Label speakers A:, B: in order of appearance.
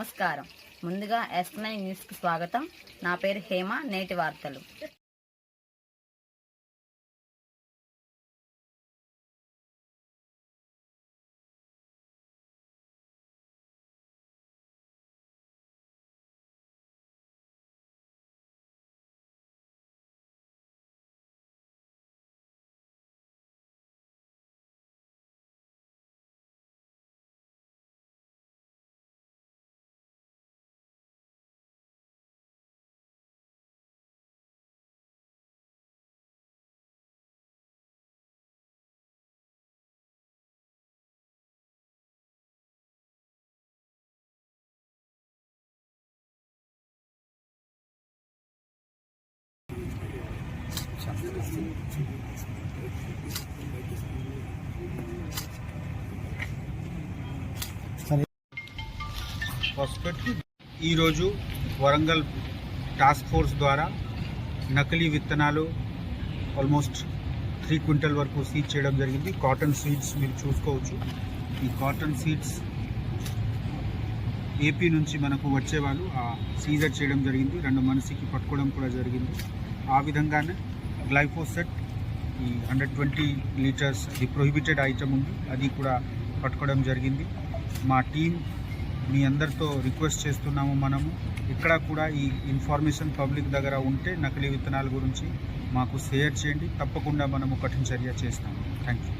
A: నమస్కారం. ముందుగా yes nine న్యూస్కి స్వాగతం. నా పేరు హేమ నేటి వార్తలు.
B: ఈరోజు వరంగల్ టాస్క్ ఫోర్స్ ద్వారా నకిలీ విత్తనాలు ఆల్మోస్ట్ త్రీ క్వింటల్ వరకు సీజ్ చేయడం జరిగింది. కాటన్ సీడ్స్ మీరు చూసుకోవచ్చు. ఈ కాటన్ సీడ్స్ ఏపీ నుంచి మనకు వచ్చేవాళ్ళు ఆ సీజర్ చేయడం జరిగింది. రెండు మనిషికి పట్టుకోవడం కూడా జరిగింది. ఆ విధంగానే గ్లైఫోసెట్ ఈ hundred twenty litres the prohibited item ఉంది. అది కూడా పట్టుకోవడం జరిగింది. మా టీం మీ అందరితో రిక్వెస్ట్ చేస్తున్నాము మనము. ఇక్కడ కూడా ఈ ఇన్ఫర్మేషన్ పబ్లిక్ దగ్గర ఉంటే నకిలీ విత్తనాల గురించి మాకు షేర్ చేయండి. తప్పకుండా మనము కఠిన చర్య చేస్తాము. Thank you